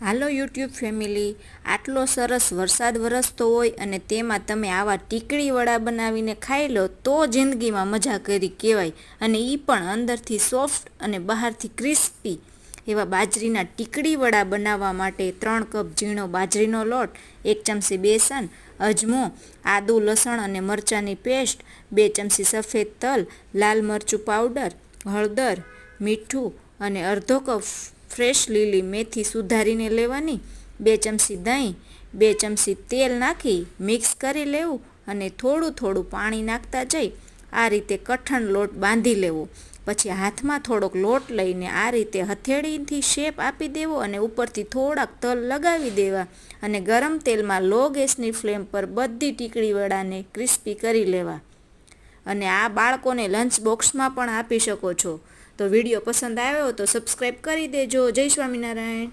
હાલો YouTube family, આટલો સરસ વરસાદ વરસતો હોય અને તેમાં તમે આવા ટીકડી વડા બનાવીને ખાઈ લો, તો જિંદગીમાં મજા કરી કહેવાય. અને એ પણ અંદરથી સોફ્ટ અને બહારથી ક્રિસ્પી. એવા બાજરીના ટીકડી વડા બનાવવા માટે ત્રણ કપ ઝીણો બાજરીનો લોટ, એક ચમચી બેસન, અજમો, આદુ, લસણ અને મરચાંની પેસ્ટ, બે ચમચી સફેદ તલ, લાલ મરચું પાવડર, હળદર, મીઠું અને અડધો કપ ફ્રેશ લીલી મેથી સુધારીને લેવાની, બે ચમચી દહીં, બે ચમચી તેલ નાખી, મિક્સ કરી લેવું અને થોડું થોડું પાણી નાખતા જઈ આ રીતે કઠણ લોટ બાંધી લેવો. પછી હાથમાં થોડોક લોટ લઈને આ રીતે હથેળીથી શેપ આપી દેવો અને ઉપરથી થોડાક તલ લગાવી દેવા અને ગરમ તેલમાં લો ગેસની ફ્લેમ પર બધી ટીકડી વડાને ક્રિસ્પી કરી લેવા. અને આ બાળકોને લંચ બોક્સમાં પણ આપી શકો છો. તો વીડિયો પસંદ આવ્યો તો સબસ્ક્રાઈબ કરી દેજો. જય સ્વામિનારાયણ.